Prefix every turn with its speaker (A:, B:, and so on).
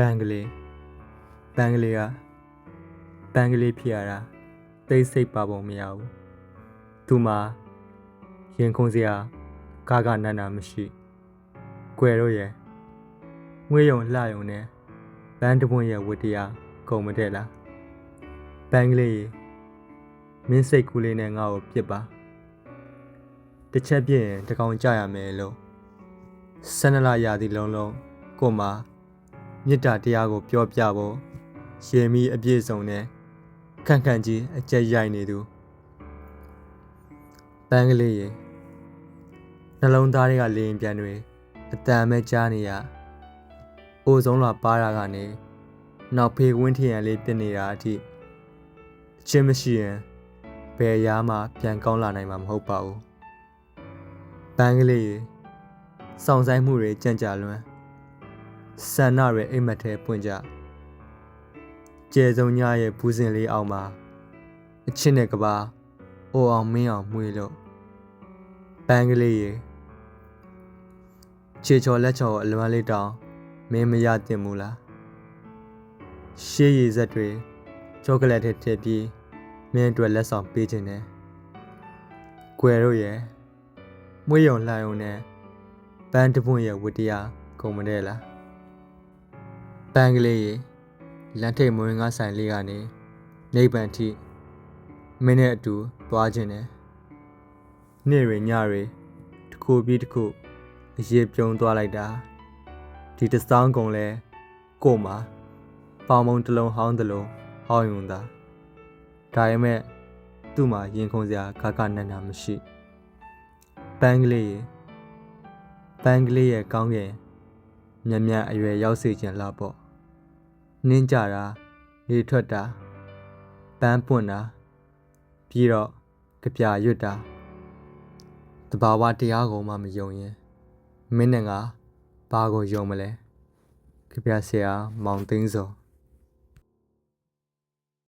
A: ဘန်ကလေးဘန်ကလေးကဘန်ကလေးဖြစ်ရတာသိစိတ်ပါပုံမရဘူးသူမှာရင်ခုန်စရာကာကနန္နာမရှိကွယ်တော့ရဲ့ငွေယုံလှယုံနဲ့ဘန်တပွင့်ရဲ့ဝတ္တရားကုန်မတဲ့လားဘန်ကလေးရေမင်းစိတ်ကူးလေးနဲ့ငါ့ကိုပြစ်ပါတစ်ချက်ပြစ်ရင်တကောင်ကြရမယ်လို့ဆန္ဒလာရာသီလုံးလုံးကို့မှာ မေတ္တာတရားကိုပြောပြဖို့ရေမီအပြည့်စုံနဲ့ခန့်ခန့်ကြီးအကြက်ရိုက်နေသူပန်းကလေးရေနှလုံးသားတွေကလေရင်ပြန်တွေအတန်မဲ့ကြားနေရအိုဆုံးလာပါတာကနေနောက်ဖေဝင်းထရန်လေးပြစ်နေတာအထိအချင်းမရှိရင်ဘယ်ရားမှပြန်ကောင်းလာနိုင်မှာမဟုတ်ပါဘူးပန်းကလေးရေစောင့်ဆိုင်မှုတွေကြံ့ကြာလွန်း ဆန္ဒရဲ့အိမ်မက်ထဲပွင့်ကြကျဲစုံညရဲ့ဘူးစင်လေးအောင်မှာအချစ်နဲ့ကဘာအိုအောင်မင်းအောင်မှွေလို့ပန်းကလေးရေခြေချော်လက်ချော်အလွမ်းလေးတောင်မင်းမရတင်ဘူးလားရှေးရည်ဆက်တွေချောကလက်ထဲထည့်ပြီးမင်းအတွက်လက်ဆောင်ပေးခြင်းနဲ့ကွယ်တို့ရဲ့မွေးရုံလှန်ုံနဲ့ပန်းတပွင့်ရဲ့ဝတ္တရားကုန်မတဲ့လား ပန်းကလေးရေလမ်းထိပ်မွေးငါဆိုင်လေးကနေနေပန်ထိမင်းနဲ့အတူသွားခြင်းနဲ့နေ့ရညရတစ်ခုပြီးတစ်ခုအရေးပြုံးသွားလိုက်တာဒီတစ်စောင်းကုံလဲကို့မှာပေါင်မုံတစ်လုံးဟောင်းတစ်လုံးဟောင်းယုံတာဒါပေမဲ့သူ့မှာရင်ခုန်စရာခါခနန္နာမရှိပန်းကလေးရေပန်းကလေးရဲ့ကောင်းကင်မြတ်မြတ်အရွယ်ရောက်စေခြင်းလားပေါ့ နင်းကြတာလေထွက်တာပန်းပွင့်တာပြီးတော့ကြပြရွတ်တာတဘာဝတရားကိုမှမယုံရင်မင်းနဲ့ငါဘာကိုယုံမလဲကြပြဆရာမောင်သိန်းစော